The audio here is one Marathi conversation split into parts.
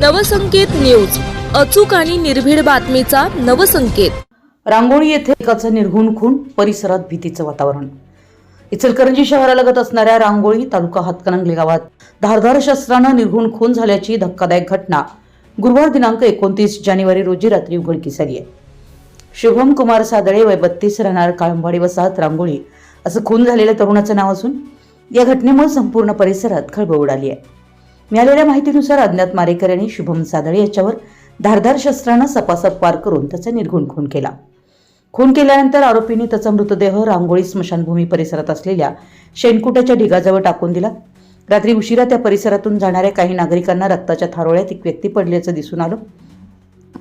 नवसंकेत न्यूज अचूक आणि निर्भीड बातमीचा नवसंकेत. रांगोळी येथे एकाचा निर्घुण खून परिसरात भीतीचं वातावरण. इचलकरंजी शहरालगत असणाऱ्या रांगोळी तालुका हातकणंगले गावात धारधार शस्त्रानं निर्घुण खून झाल्याची धक्कादायक घटना गुरुवार दिनांक एकोणतीस जानेवारी रोजी रात्री उघडकीस आली आहे. शुभम कुमार सादळे वय बत्तीस राहणार काळंबाडी वसाहत रांगोळी असं खून झालेल्या तरुणाचं नाव असून या घटनेमुळे संपूर्ण परिसरात खळबळ उडाली आहे. मिळालेल्या माहितीनुसार अज्ञात मारेकर यांनी शुभम सादळे याच्यावर धारदार शस्त्रानं सपासप वार करून त्याचा निर्घुण खून केला. खून केल्यानंतर आरोपींनी त्याचा मृतदेह रांगोळी स्मशानभूमी परिसरात असलेल्या शेणकुटाच्या ढिगाजवळ टाकून दिला. रात्री उशिरा त्या परिसरातून जाणाऱ्या काही नागरिकांना रक्ताच्या थारोळ्यात एक व्यक्ती पडल्याचं दिसून आलं.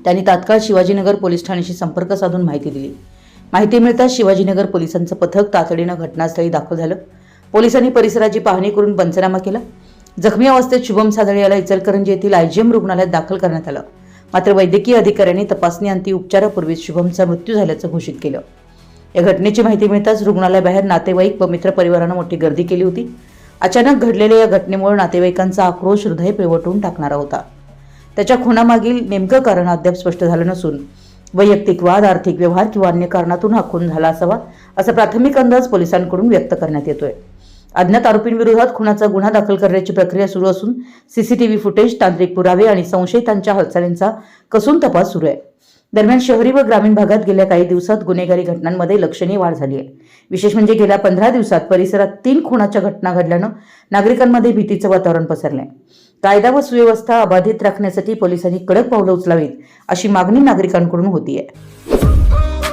त्यांनी तात्काळ शिवाजीनगर पोलीस ठाण्याशी संपर्क साधून माहिती दिली. माहिती मिळताच शिवाजीनगर पोलिसांचं पथक तातडीनं घटनास्थळी दाखल झालं. पोलिसांनी परिसराची पाहणी करून पंचनामा केला. जखमी अवस्थेत शुभम सादळे याला इचलकरंजी येथील आयजीएम रुग्णालयात दाखल करण्यात आलं. मात्र वैद्यकीय अधिकाऱ्यांनी तपासणी अंती उपचारापूर्वीच शुभमचा मृत्यू झाल्याचं घोषित केलं. या घटनेची माहिती मिळताच रुग्णालयाबाहेर नातेवाईक व मित्रपरिवारानं मोठी गर्दी केली होती. अचानक घडलेल्या या घटनेमुळे नातेवाईकांचा आक्रोश हृदय पिळवटून टाकणारा होता. त्याच्या खुनामागील नेमकं कारण अद्याप स्पष्ट झालं नसून वैयक्तिक वाद आर्थिक व्यवहार किंवा अन्य कारणातून हा खून झाला असावा असा प्राथमिक अंदाज पोलिसांकडून व्यक्त करण्यात येतोय. अज्ञात आरोपींविरोधात खुनाचा गुन्हा दाखल करण्याची प्रक्रिया सुरू असून सीसीटीव्ही फुटेज तांत्रिक पुरावे आणि संशयितांच्या हालचालींचा कसून तपास सुरू आहे. दरम्यान शहरी व ग्रामीण भागात गेल्या काही दिवसात गुन्हेगारी घटनांमध्ये लक्षणीय वाढ झाली आहे. विशेष म्हणजे गेल्या पंधरा दिवसात परिसरात तीन खुनाच्या घटना घडल्यानं नागरिकांमध्ये भीतीचं वातावरण पसरलंय. कायदा व सुव्यवस्था अबाधित राखण्यासाठी पोलिसांनी कडक पावलं उचलावीत अशी मागणी नागरिकांकडून होतीये.